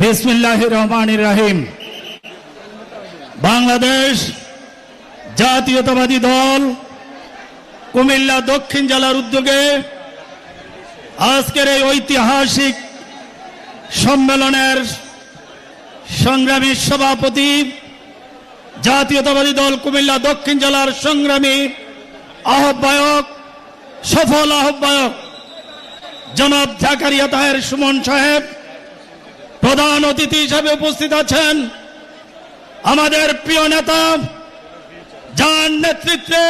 বিসমিল্লাহ রহমান রাহিম। বাংলাদেশ জাতীয়তাবাদী দল কুমিল্লা দক্ষিণ জেলার উদ্যোগে আজকের এই ঐতিহাসিক সম্মেলনের সংগ্রামী সভাপতি জাতীয়তাবাদী দল কুমিল্লা দক্ষিণ জেলার সংগ্রামী আহ্বায়ক, সফল আহ্বায়ক জনাব জাকারিয়া তাহের সুমন সাহেব প্রধান অতিথি হিসাবে উপস্থিত আছেন আমাদের প্রিয় নেতা, যার নেতৃত্বে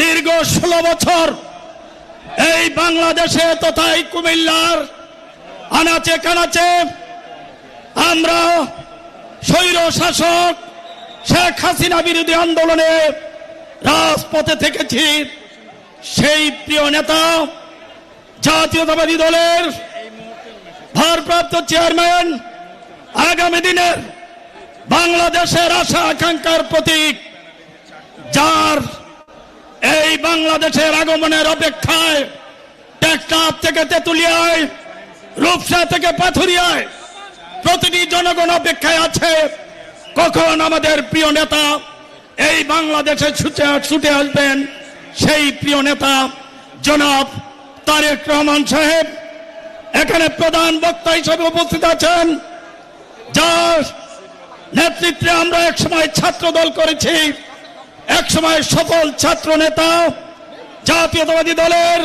দীর্ঘ ষোলো বছর এই বাংলাদেশে তথা এই কুমিল্লার আনাচে কানাচে আমরা স্বৈর শাসক শেখ হাসিনা বিরোধী আন্দোলনে রাজপথে থেকেছি। সেই প্রিয় নেতা, জাতীয়তাবাদী দলের ভারপ্রাপ্ত চেয়ারম্যান আগামী দিনের বাংলাদেশের আশা আকাঙ্ক্ষার প্রতীক, যার এই বাংলাদেশের আগমনের অপেক্ষায় টেকনাফ থেকে তেতুলিয়ায়, রূপসা থেকে পাথুরিয়ায় প্রতিটি জনগণ অপেক্ষায় আছে। কখন আমাদের প্রিয় নেতা এই বাংলাদেশে ছুটে ছুটে আসবেন? সেই প্রিয় নেতা জনাব তারেক রহমান সাহেব। এখানে প্রধান বক্তা হিসেবে উপস্থিত আছেন। যার নেতৃত্বে আমরা একসময় ছাত্র দল করেছি একসময় সফল ছাত্র নেতা, জাতীয়তাবাদী দলের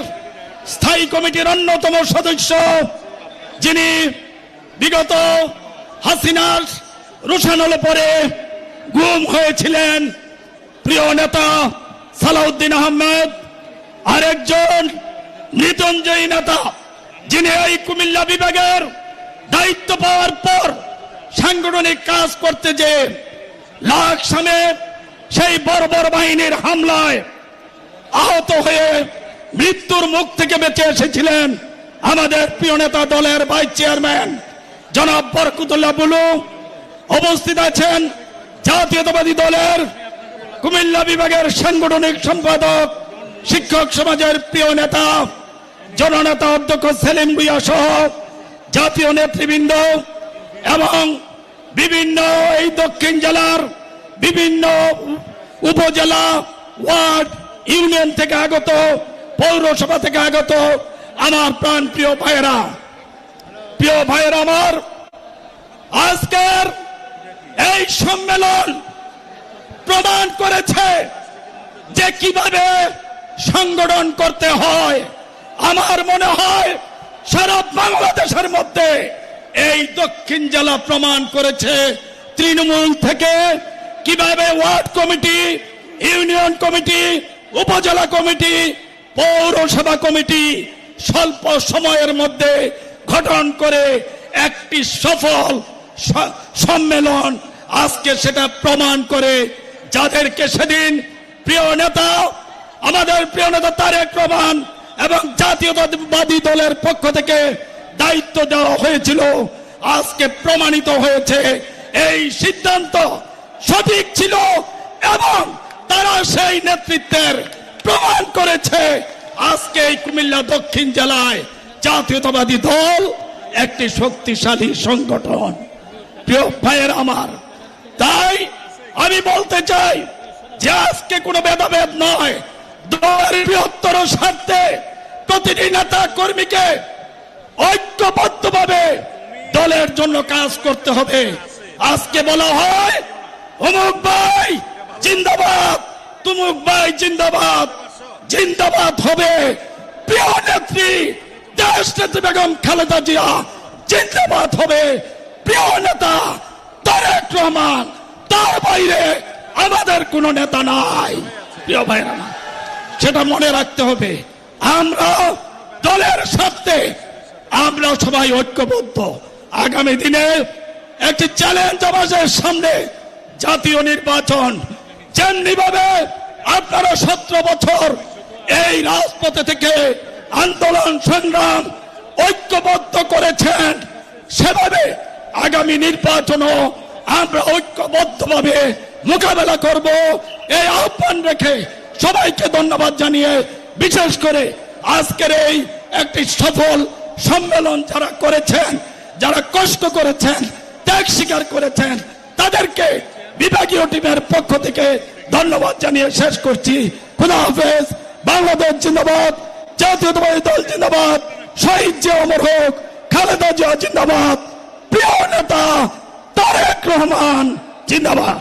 স্থায়ী কমিটির অন্যতম সদস্য, যিনি বিগত হাসিনার রুশানল পরে গুম হয়েছিলেন। প্রিয় নেতা সালাউদ্দিন আহমেদ, আরেকজন মৃত্যুঞ্জয়ী নেতা যিনি এই কুমিল্লা বিভাগের দায়িত্ব পাওয়ার পর সাংগঠনিক কাজ করতে যে লাখ সামে সেই বর্বর বাহিনীর হামলায় আহত হয়ে মৃত্যুর মুখ থেকে বেঁচে এসেছিলেন আমাদের প্রিয় নেতা দলের ভাইস চেয়ারম্যান জনাব বরকুতুল্লাহ বুলু। অবস্থিত আছেন জাতীয়তাবাদী দলের কুমিল্লা বিভাগের সাংগঠনিক সম্পাদক শিক্ষক সমাজের প্রিয় নেতা জননেতা অধ্যক্ষ সেলিম ভুইয়া সহ জাতীয় নেতৃবৃন্দ এবং বিভিন্ন এই দক্ষিণ জেলার বিভিন্ন উপজেলা ওয়ার্ড ইউনিয়ন থেকে আগত, পৌরসভা থেকে আগত আমার প্রাণ প্রিয় ভাইয়েরা। প্রিয় ভাইয়েরা আমার, আজকের এই সম্মেলন প্রদান করেছে যে কীভাবে সংগঠন করতে হয়। আমার মনে হয় সারা বাংলাদেশের মধ্যে এই দক্ষিণ জেলা প্রমাণ করেছে তৃণমূল থেকে কীভাবে ward committee, union committee, upazila committee, পৌরসভা কমিটি স্বল্প সময়ের মধ্যে গঠন করে একটি সফল সম্মেলন আজকে সেটা প্রমাণ করে যাদেরকে সেদিন প্রিয় নেতা, আমাদের প্রিয় নেতা তারেক রহমান এবং জাতীয়তাবাদী দলের পক্ষ থেকে দায়িত্ব দেওয়া হয়েছিল। আজকে প্রমাণিত হয়েছে, এই সিদ্ধান্ত সঠিক ছিল এবং তারা সেই নেতৃত্বের প্রমাণ করেছে। আজকে এই কুমিল্লা দক্ষিণ জেলায় জাতীয়তাবাদী দল একটি শক্তিশালী সংগঠন। প্রিয় ভাইয়ের আমার, তাই আমি বলতে চাই যে আজকে কোনো ভেদাভেদ নয় দলের বৃহত্তর স্বার্থে প্রতিটি নেতা কর্মীকে ঐক্যবদ্ধভাবে দলের জন্য কাজ করতে হবে। আজকে বলা হয় ভাই জিন্দাবাদ, তুমুক ভাই জিন্দাবাদ জিন্দাবাদ হবে। প্রিয় নেত্রী দেশ নেত্রী বেগম খালেদা জিয়া জিন্দাবাদ হবে। প্রিয় নেতা তারেক রহমান, তার বাইরে আমাদের কোন নেতা নাই। প্রিয় ভাই আমার সেটা মনে রাখতে হবে। আমরা দলের স্বার্থে আমরা সবাই ঐক্যবদ্ধ। আগামী দিনে একটি চ্যালেঞ্জ আমাদের সামনে। জাতীয় নির্বাচন যেমনি ভাবে আপনারা সতেরো বছর এই রাজপথে থেকে আন্দোলন, সংগ্রাম ঐক্যবদ্ধ করেছেন, সেভাবে আগামী নির্বাচনও আমরা ঐক্যবদ্ধভাবে মোকাবেলা করব। এই আহ্বান রেখে সবাইকে ধন্যবাদ জানিয়ে বিশেষ করে আজকের এই একটি সফল সম্মেলন যারা করেছেন, যারা কষ্ট করেছেন, ত্যাগ স্বীকার করেছেন, তাদেরকে বিভাগীয় টিমের পক্ষ থেকে ধন্যবাদ জানিয়ে শেষ করছি। খুদা হাফেজ, বাংলাদেশ জিন্দাবাদ, জাতীয়তাবাদী দল জিন্দাবাদ, শহীদ যে অমর হোক, খালেদা জিয়া জিন্দাবাদ, প্রিয় নেতা তারেক রহমান জিন্দাবাদ।